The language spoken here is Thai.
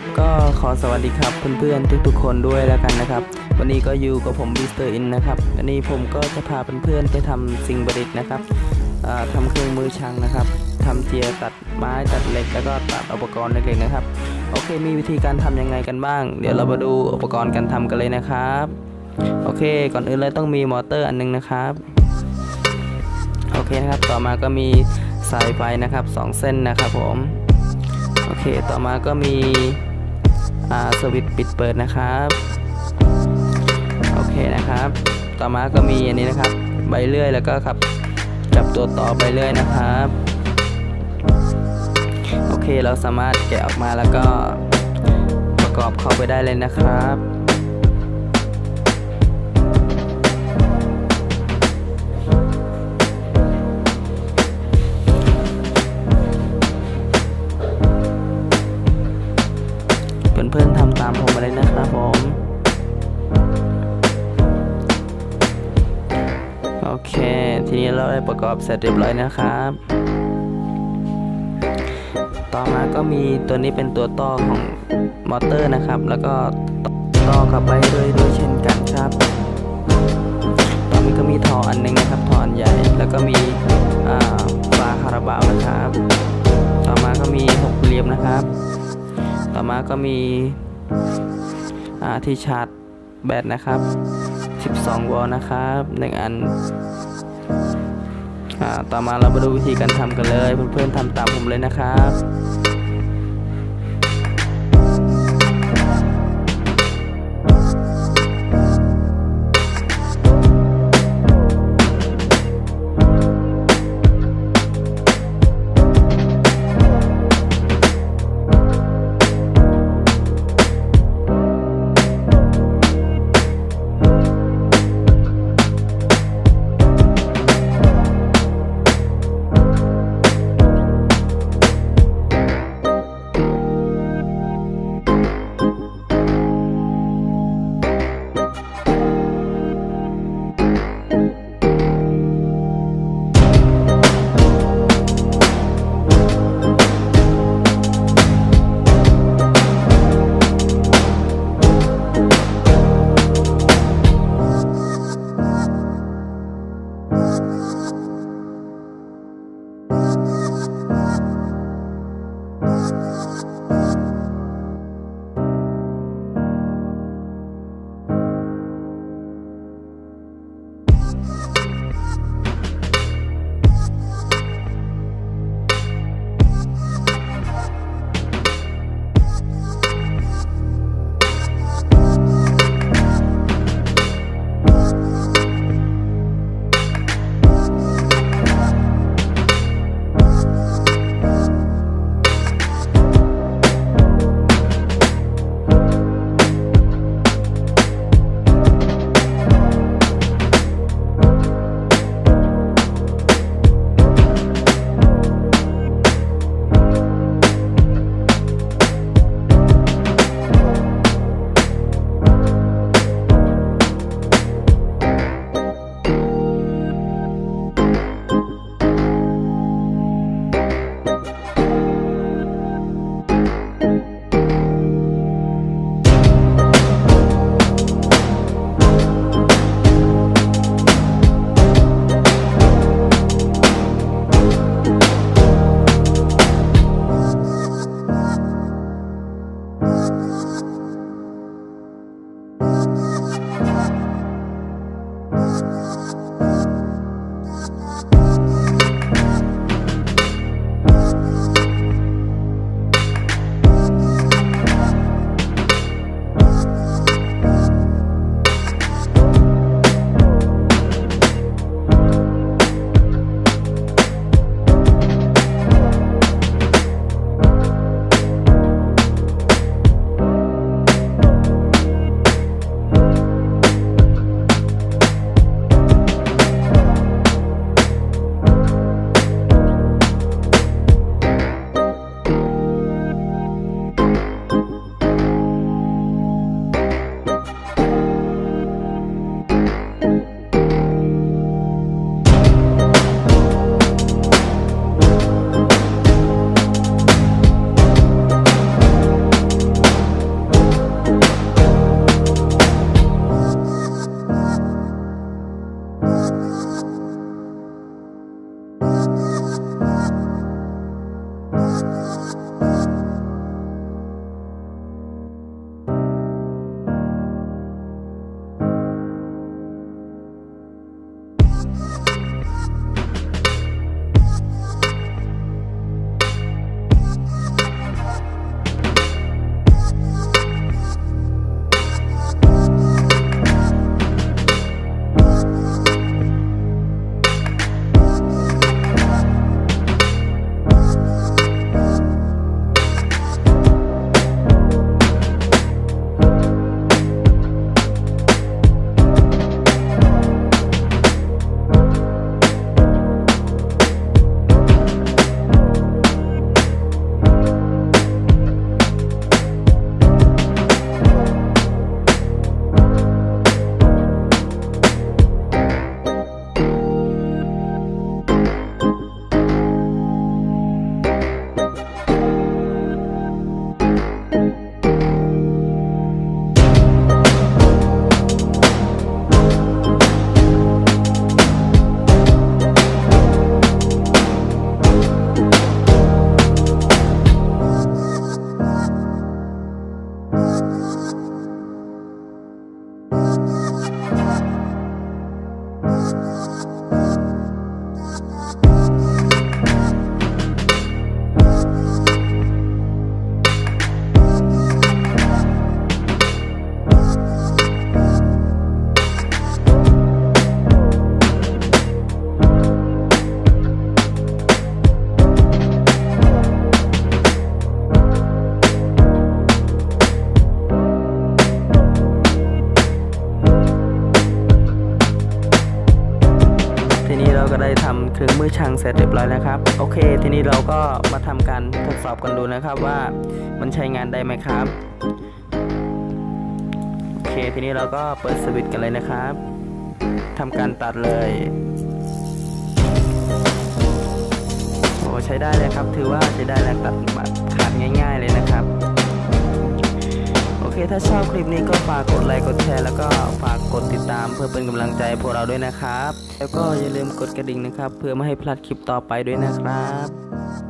ับก็ขอสวัสดีครับเพื่อนๆทุกๆคนด้วยแล้วกันนะครับ วันนี้ก็อยู่กับผมบิสเตอร์อินนะครับวันนี้ผมก็จะพาเพื่อนๆไปทำสิ่งประดิษฐ์นะครับอ่าทำเครื่องมือช่างนะครับทำเจียตัดไม้ตัดเหล็กแล้วก็ตัดอุปกรณ์เล็กๆนะครับ โอเคมีวิธีการทำยังไงกันบ้าง เดี๋ยวเรามาดูอุปกรณ์การทำกันเลยนะครับ โอเค ก่อนอื่นเลยต้องมีมอเตอร์อันนึงนะครับ โอเคนะครับ ต่อมาก็มีสายไฟนะครับสองเส้นนะครับผม โอเค ต่อมาก็มี สวิตช์ปิดเปิดนะครับ โอเคนะครับ ต่อมาก็มีอันนี้นะครับใบเลื่อยแล้วก็ครับจับตัวต่อไปเรื่อยนะครับ โอเคเราสามารถแกะออกมาแล้วก็ประกอบเข้าไปได้เลยนะครับ เราได้ประกอบเสร็จเรียบร้อยนะครับ ต่อมาก็มีตัวนี้เป็นตัวต่อของมอเตอร์นะครับ แล้วก็ต่อเข้าไปด้วยด้วยเช่นกันครับตอนนี้ก็มีท่ออันหนึ่งนะครับท่ออันใหญ่ แล้วก็มีอ่าคาราบาวนะครับ ต่อมาก็มีหกเหลี่ยมนะครับ ต่อมาก็มีที่ชาร์จแบตนะครับ 12โวลต์นะครับหนึ่งอัน ต่อมาเรามาดูวิธีการทำกันเลย เพื่อนๆทำตามผมเลยนะครับ ได้ทำเครื่องมือช่างเสร็จเรียบร้อยแล้วครับ โอเค ทีนี้เราก็มาทำการทดสอบกันดูนะครับว่ามันใช้งานได้ไหมครับ โอเค ทีนี้เราก็เปิดสวิตช์กันเลยนะครับทำการตัดเลยโอ้ใช้ได้เลยครับ ถือว่าใช้ได้แล้วตัดขาดง่าย ๆเลยนะครับ ถ้าชอบคลิปนี้ก็ฝากกดไลค์กดแชร์แล้วก็ฝากกดติดตามเพื่อเป็นกำลังใจพวกเราด้วยนะครับ แล้วก็อย่าลืมกดกระดิ่งนะครับ เพื่อไม่ให้พลาดคลิปต่อไปด้วยนะครับ